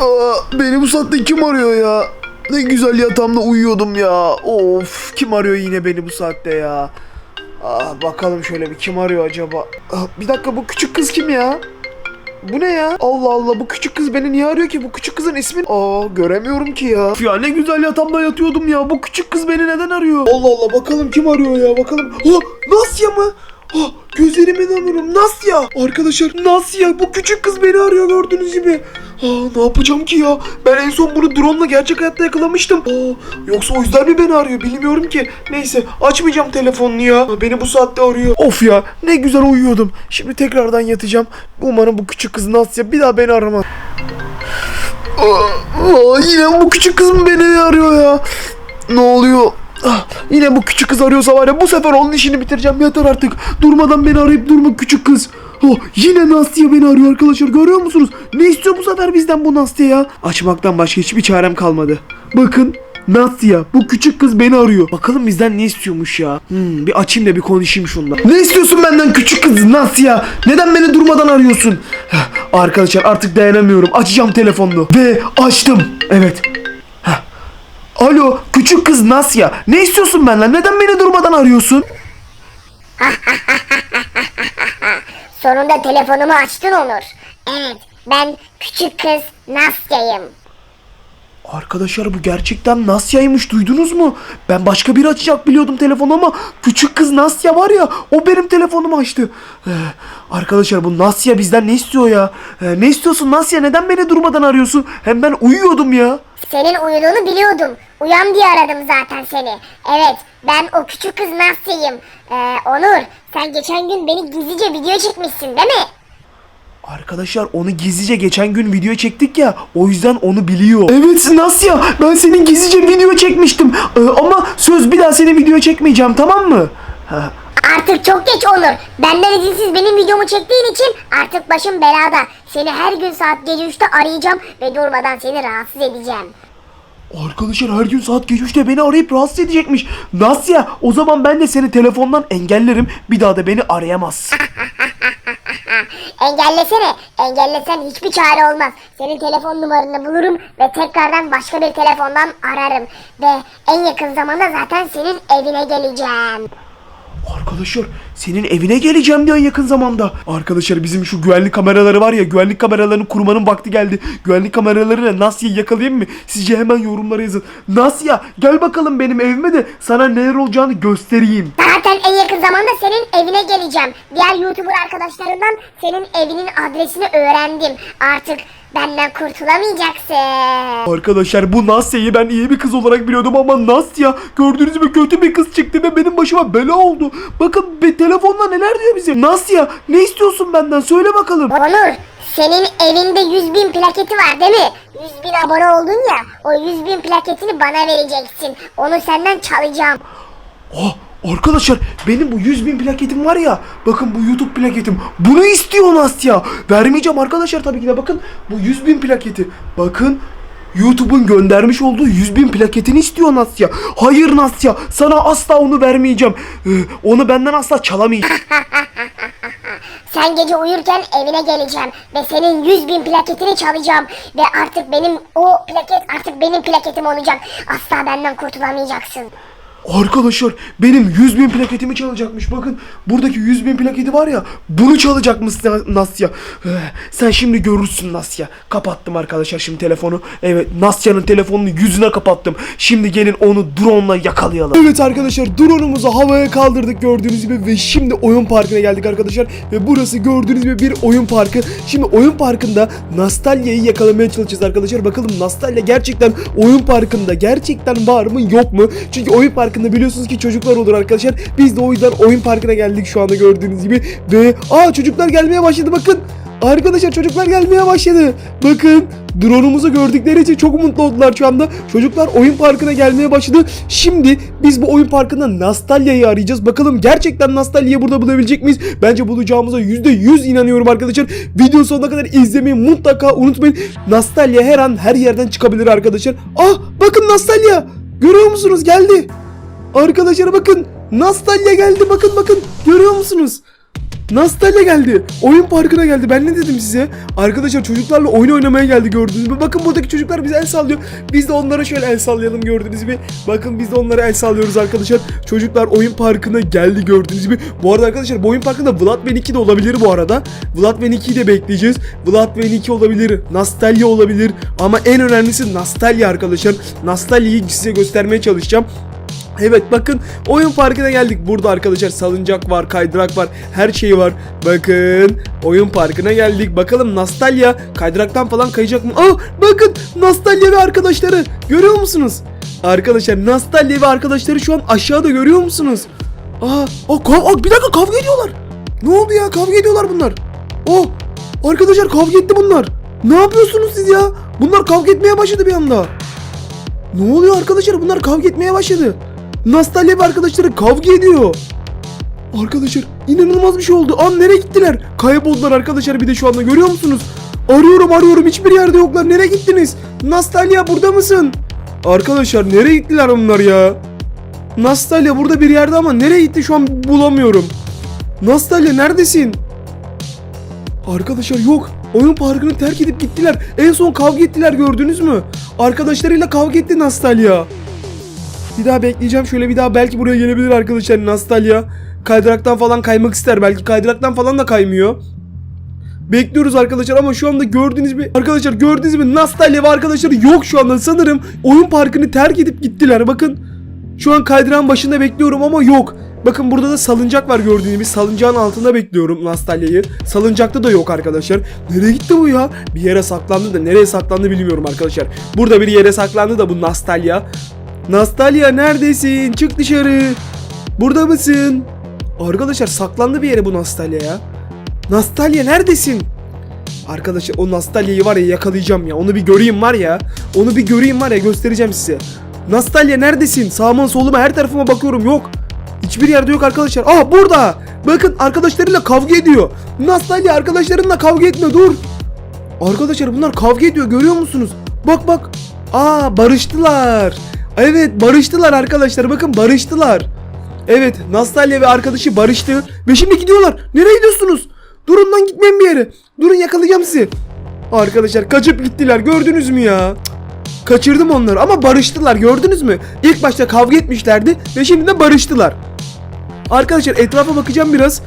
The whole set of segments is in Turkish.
Aa, beni bu saatte kim arıyor ya? Ne güzel yatağımda uyuyordum ya. Of kim arıyor yine beni bu saatte ya? Aa, bakalım şöyle bir kim arıyor acaba? Aa, bir dakika bu küçük kız kim ya? Bu ne ya? Allah Allah bu küçük kız beni niye arıyor ki? Bu küçük kızın ismi... Aa göremiyorum ki ya. Ya ne güzel yatağımda yatıyordum ya. Bu küçük kız beni neden arıyor? Allah Allah bakalım kim arıyor ya bakalım. Ha Nasya mı? Ha gözlerime inanmıyorum. Nasya. Arkadaşlar Nasya bu küçük kız beni arıyor gördüğünüz gibi. Ha ne yapacağım ki ya? Ben en son bunu drone'la gerçek hayatta yakalamıştım. Aa, yoksa o yüzden mi beni arıyor bilmiyorum ki. Neyse açmayacağım telefonunu ya. Beni bu saatte arıyor. Of ya ne güzel uyuyordum. Şimdi tekrardan yatacağım. Umarım bu küçük kız Nasya bir daha beni aramaz. Aa, aa, yine bu küçük kız mı beni arıyor ya? Ne oluyor? Ah, yine bu küçük kız arıyorsa var ya bu sefer onun işini bitireceğim yeter artık. Durmadan beni arayıp durma küçük kız. Oh, yine Nastya beni arıyor arkadaşlar görüyor musunuz? Ne istiyor bu sefer bizden bu Nastya ya? Açmaktan başka hiçbir çarem kalmadı. Bakın Nastya bu küçük kız beni arıyor. Bakalım bizden ne istiyormuş ya? Hmm, bir açayım da bir konuşayım şunla. Ne istiyorsun benden küçük kız Nastya? Neden beni durmadan arıyorsun? Heh, Arkadaşlar artık dayanamıyorum. Açacağım telefonunu. Ve açtım. Evet. Heh. Alo küçük kız Nasya. Ne istiyorsun benden? Neden beni durmadan arıyorsun? Sonunda telefonumu açtın Onur. Evet, ben küçük kız Nasya'yım. Arkadaşlar bu gerçekten Nasya'ymış duydunuz mu? Ben başka biri açacak biliyordum telefonu ama küçük kız Nasya var ya o benim telefonumu açtı. Ee, arkadaşlar bu Nasya bizden ne istiyor ya? Ee, ne istiyorsun Nasya neden beni durmadan arıyorsun? Hem ben uyuyordum ya. Senin uyuduğunu biliyordum. Uyan diye aradım zaten seni. Evet, ben o küçük kız Nasya'yım. Ee, Onur, sen geçen gün beni gizlice video çekmişsin değil mi? Arkadaşlar onu gizlice geçen gün video çektik ya o yüzden onu biliyor. Evet Nasya ben senin gizlice video çekmiştim Ee, ama söz bir daha senin video çekmeyeceğim tamam mı? Ha, Artık çok geç Onur. Benden izinsiz benim videomu çektiğin için artık başım belada. Seni her gün saat gece 3'te arayacağım ve durmadan seni rahatsız edeceğim. Arkadaşlar her gün saat geç 3'te beni arayıp rahatsız edecekmiş. Nasya o zaman ben de seni telefondan engellerim bir daha da beni arayamazsın. Engellesene. Engellesen hiçbir çare olmaz. Senin telefon numaranı bulurum ve tekrardan başka bir telefondan ararım. Ve en yakın zamanda zaten senin evine geleceğim. Arkadaşlar senin evine geleceğim diye yakın zamanda. Arkadaşlar bizim şu güvenlik kameraları var ya güvenlik kameralarını kurmanın vakti geldi. Güvenlik kameralarıyla Nasya'yı yakalayayım mı? Sizce hemen yorumlara yazın. Nasya gel bakalım benim evime de sana neler olacağını göstereyim. Zaten en yakın zamanda senin evine geleceğim. Diğer YouTuber arkadaşlarından senin evinin adresini öğrendim. Artık benden kurtulamayacaksın. Arkadaşlar bu Nasya'yı ben iyi bir kız olarak biliyordum ama Nasya gördüğünüz gibi kötü bir kız çıktı ve benim başıma bela oldu. Bakın bir telefonla neler diyor bize. Nasya ne istiyorsun benden söyle bakalım. Onur senin evinde 100 bin plaketi var değil mi? 100 bin abone oldun ya o 100 bin plaketini bana vereceksin. Onu senden çalacağım. Oh, arkadaşlar benim bu 100 bin plaketim var ya bakın bu YouTube plaketim bunu istiyor Nastya vermeyeceğim arkadaşlar tabii ki de bakın bu 100 bin plaketi. Bakın YouTube'un göndermiş olduğu 100 bin plaketini istiyor Nastya hayır Nastya sana asla onu vermeyeceğim. Ee, onu benden asla çalamayacaksın Sen gece uyurken evine geleceğim ve senin 100 bin plaketini çalacağım ve artık benim o plaket artık benim plaketim olacak. Asla benden kurtulamayacaksın. Arkadaşlar benim 100 bin plaketimi çalacakmış. Bakın buradaki 100 bin plaketi var ya bunu çalacakmış Na- Nasya. Eh, sen şimdi görürsün Nasya. Kapattım arkadaşlar şimdi telefonu. Evet Nasya'nın telefonunu yüzüne kapattım. Şimdi gelin onu drone'la yakalayalım. Evet arkadaşlar drone'umuzu havaya kaldırdık gördüğünüz gibi ve şimdi oyun parkına geldik arkadaşlar. Ve burası gördüğünüz gibi bir oyun parkı. Şimdi oyun parkında Nastalya'yı yakalamaya çalışacağız arkadaşlar. Bakalım Nastalya gerçekten oyun parkında gerçekten var mı yok mu? Çünkü oyun parkında biliyorsunuz ki çocuklar olur arkadaşlar. Biz de o yüzden oyun parkına geldik şu anda gördüğünüz gibi. Ve aa çocuklar gelmeye başladı bakın. Arkadaşlar çocuklar gelmeye başladı. Bakın drone'umuzu gördükleri için çok mutlu oldular şu anda. Çocuklar oyun parkına gelmeye başladı. Şimdi biz bu oyun parkında Nastalya'yı arayacağız. Bakalım gerçekten Nastalya'yı burada bulabilecek miyiz? Bence bulacağımıza %100 inanıyorum arkadaşlar. Video sonuna kadar izlemeyi mutlaka unutmayın. Nastalya her an her yerden çıkabilir arkadaşlar. Ah bakın Nastalya. Görüyor musunuz? Geldi. Arkadaşlar bakın. Nastalya geldi. Bakın bakın. Görüyor musunuz? Nastalya geldi. Oyun parkına geldi. Ben ne dedim size? Arkadaşlar çocuklarla oyun oynamaya geldi gördünüz mü? Bakın buradaki çocuklar bize el sallıyor. Biz de onlara şöyle el sallayalım gördünüz mü? Bakın biz de onlara el sallıyoruz arkadaşlar. Çocuklar oyun parkına geldi gördünüz mü? Bu arada arkadaşlar bu oyun parkında Vlad ve Niki de olabilir bu arada. Vlad ve Niki'yi de bekleyeceğiz. Vlad ve Niki olabilir. Nastalya olabilir. Ama en önemlisi Nastalya arkadaşlar. Nastalya'yı size göstermeye çalışacağım. Evet bakın oyun parkına geldik. Burada arkadaşlar salıncak var, kaydırak var, her şey var. Bakın oyun parkına geldik. Bakalım Nastalya kaydıraktan falan kayacak mı? Aa bakın Nastalya ve arkadaşları görüyor musunuz? Arkadaşlar Nastalya ve arkadaşları şu an aşağıda görüyor musunuz? Aa, aa, kav- aa, bir dakika kavga ediyorlar. Ne oldu ya? Kavga ediyorlar bunlar. Oh arkadaşlar kavga etti bunlar. Ne yapıyorsunuz siz ya? Bunlar kavga etmeye başladı bir anda. Ne oluyor arkadaşlar? Bunlar kavga etmeye başladı. Nastalya ve arkadaşları kavga ediyor. Arkadaşlar inanılmaz bir şey oldu. An nereye gittiler? Kayboldular arkadaşlar bir de şu anda görüyor musunuz? Arıyorum arıyorum hiçbir yerde yoklar. Nereye gittiniz? Nastalya burada mısın? Arkadaşlar nereye gittiler onlar ya? Nastalya burada bir yerde ama nereye gitti şu an bulamıyorum. Nastalya neredesin? Arkadaşlar yok. Oyun parkını terk edip gittiler. En son kavga ettiler gördünüz mü? Arkadaşlarıyla kavga etti Nastalya. Bir daha bekleyeceğim. Şöyle bir daha belki buraya gelebilir arkadaşlar. Nastalya. Kaydıraktan falan kaymak ister. Belki kaydıraktan falan da kaymıyor. Bekliyoruz arkadaşlar ama şu anda gördüğünüz gibi arkadaşlar gördüğünüz gibi Nastalya ve arkadaşları yok şu anda. Sanırım oyun parkını terk edip gittiler. Bakın şu an kaydıran başında bekliyorum ama yok. Bakın burada da salıncak var gördüğünüz gibi. Salıncağın altında bekliyorum Nastalya'yı. Salıncakta da yok arkadaşlar. Nereye gitti bu ya? Bir yere saklandı da nereye saklandı bilmiyorum arkadaşlar. Burada bir yere saklandı da bu Nastalya Nastalya neredesin çık dışarı burada mısın arkadaşlar saklandı bir yere bu Nastalya ya Nastalya neredesin? Arkadaşlar o Nastalya'yı var ya yakalayacağım ya. Onu bir göreyim var ya. Onu bir göreyim var ya göstereceğim size. Nastalya neredesin? Sağıma soluma her tarafıma bakıyorum yok. Hiçbir yerde yok arkadaşlar. Aa burada. Bakın arkadaşlarıyla kavga ediyor. Nastalya arkadaşlarınla kavga etme dur. Arkadaşlar bunlar kavga ediyor görüyor musunuz? Bak bak. Aa barıştılar. Evet barıştılar arkadaşlar bakın barıştılar. Evet Nastalya ve arkadaşı barıştı ve şimdi gidiyorlar. Nereye gidiyorsunuz? Durun lan gitmeyin bir yere. Durun yakalayacağım sizi. Arkadaşlar kaçıp gittiler gördünüz mü ya? Kaçırdım onları ama barıştılar gördünüz mü? İlk başta kavga etmişlerdi ve şimdi de barıştılar. Arkadaşlar etrafa bakacağım biraz.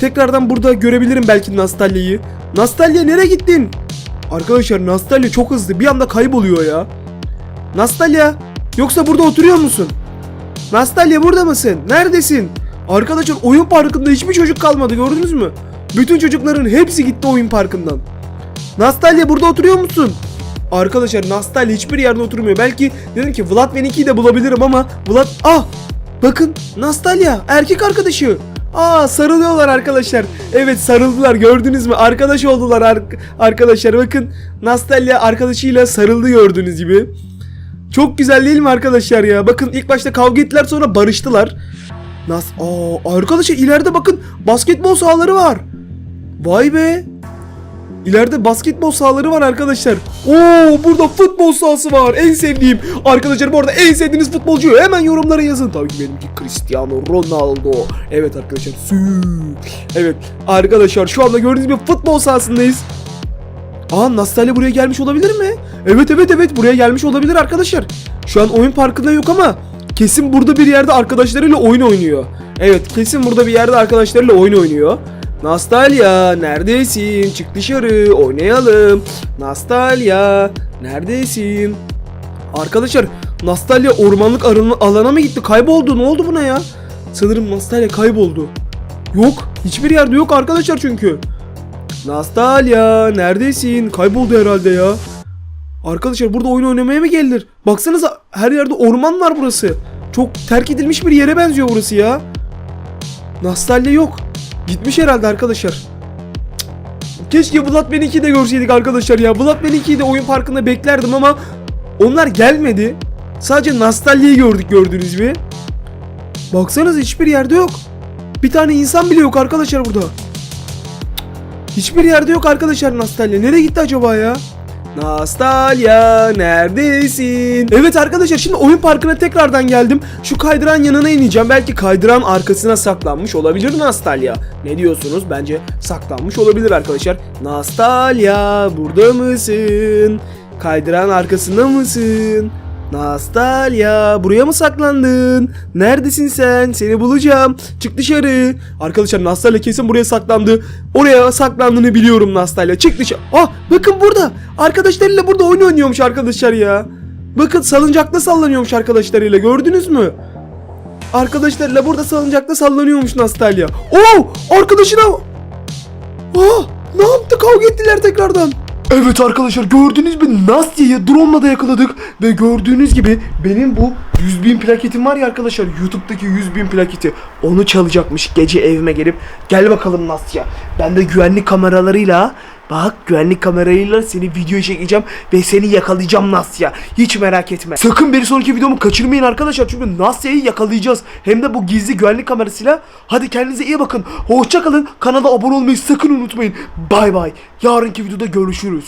Tekrardan burada görebilirim belki Nastalya'yı. Nastalya nereye gittin? Arkadaşlar Nastalya çok hızlı bir anda kayboluyor ya. Nastalya yoksa burada oturuyor musun? Nastalya burada mısın? Neredesin? Arkadaşlar oyun parkında hiçbir çocuk kalmadı gördünüz mü? Bütün çocukların hepsi gitti oyun parkından. Nastalya burada oturuyor musun? Arkadaşlar Nastalya hiçbir yerde oturmuyor. Belki dedim ki Vlad ve Niki'yi de bulabilirim ama Vlad... Ah! Bakın Nastalya erkek arkadaşı. Aa sarılıyorlar arkadaşlar. Evet sarıldılar gördünüz mü? Arkadaş oldular ar- arkadaşlar. Bakın Nastalya arkadaşıyla sarıldı gördüğünüz gibi. Çok güzel değil mi arkadaşlar ya? Bakın ilk başta kavga ettiler sonra barıştılar. Nas Aa arkadaşlar ileride bakın basketbol sahaları var. Vay be. İleride basketbol sahaları var arkadaşlar. Oo burada futbol sahası var. En sevdiğim. Arkadaşlar bu arada en sevdiğiniz futbolcuyu hemen yorumlara yazın. Tabii ki benimki Cristiano Ronaldo. Evet arkadaşlar. Evet arkadaşlar şu anda gördüğünüz gibi futbol sahasındayız. Aa Nastalya buraya gelmiş olabilir mi? Evet evet evet buraya gelmiş olabilir arkadaşlar. Şu an oyun parkında yok ama kesin burada bir yerde arkadaşlarıyla oyun oynuyor. Evet kesin burada bir yerde arkadaşlarıyla oyun oynuyor. Nastalya neredesin? Çık dışarı oynayalım. Nastalya neredesin? Arkadaşlar Nastalya ormanlık alana mı gitti? Kayboldu. Ne oldu buna ya? Sanırım Nastalya kayboldu. Yok. Hiçbir yerde yok arkadaşlar çünkü. Nastalya neredesin? Kayboldu herhalde ya. Arkadaşlar burada oyun oynamaya mı gelir? Baksanıza her yerde orman var burası. Çok terk edilmiş bir yere benziyor burası ya. Nastalya yok. Gitmiş herhalde arkadaşlar. Keşke Blood Band 2'yi de görseydik arkadaşlar ya. Blood Band 2'yi de oyun parkında beklerdim ama onlar gelmedi. Sadece Nastalya'yı gördük gördüğünüz gibi. Baksanıza hiçbir yerde yok. Bir tane insan bile yok arkadaşlar burada. Hiçbir yerde yok arkadaşlar Nastalya. Nereye gitti acaba ya? Nastalya neredesin? Evet arkadaşlar şimdi oyun parkına tekrardan geldim. Şu kaydıran yanına ineceğim. Belki kaydıran arkasına saklanmış olabilir Nastalya. Ne diyorsunuz? Bence saklanmış olabilir arkadaşlar. Nastalya burada mısın? Kaydıran arkasında mısın? Nastalya buraya mı saklandın? Neredesin sen? Seni bulacağım. Çık dışarı. Arkadaşlar Nastalya kesin buraya saklandı. Oraya saklandığını biliyorum Nastalya. Çık dışarı. Ah bakın burada. Arkadaşlarıyla burada oyun oynuyormuş arkadaşlar ya. Bakın salıncakta sallanıyormuş arkadaşlarıyla. Gördünüz mü? Arkadaşlarıyla burada salıncakta sallanıyormuş Nastalya. Oo! Arkadaşına... Aa! Ne yaptı? Kavga ettiler tekrardan. Evet arkadaşlar gördüğünüz gibi Nastya'yı drone'la da yakaladık. Ve gördüğünüz gibi benim bu 100 bin plaketim var ya arkadaşlar YouTube'daki 100 bin plaketi. Onu çalacakmış gece evime gelip. Gel bakalım Nastya. Ben de güvenlik kameralarıyla bak güvenlik kamerayla seni videoya çekeceğim ve seni yakalayacağım Nastya. Hiç merak etme. Sakın bir sonraki videomu kaçırmayın arkadaşlar. Çünkü Nastya'yı yakalayacağız. Hem de bu gizli güvenlik kamerasıyla. Hadi kendinize iyi bakın. Hoşça kalın. Kanala abone olmayı sakın unutmayın. Bay bay. Yarınki videoda görüşürüz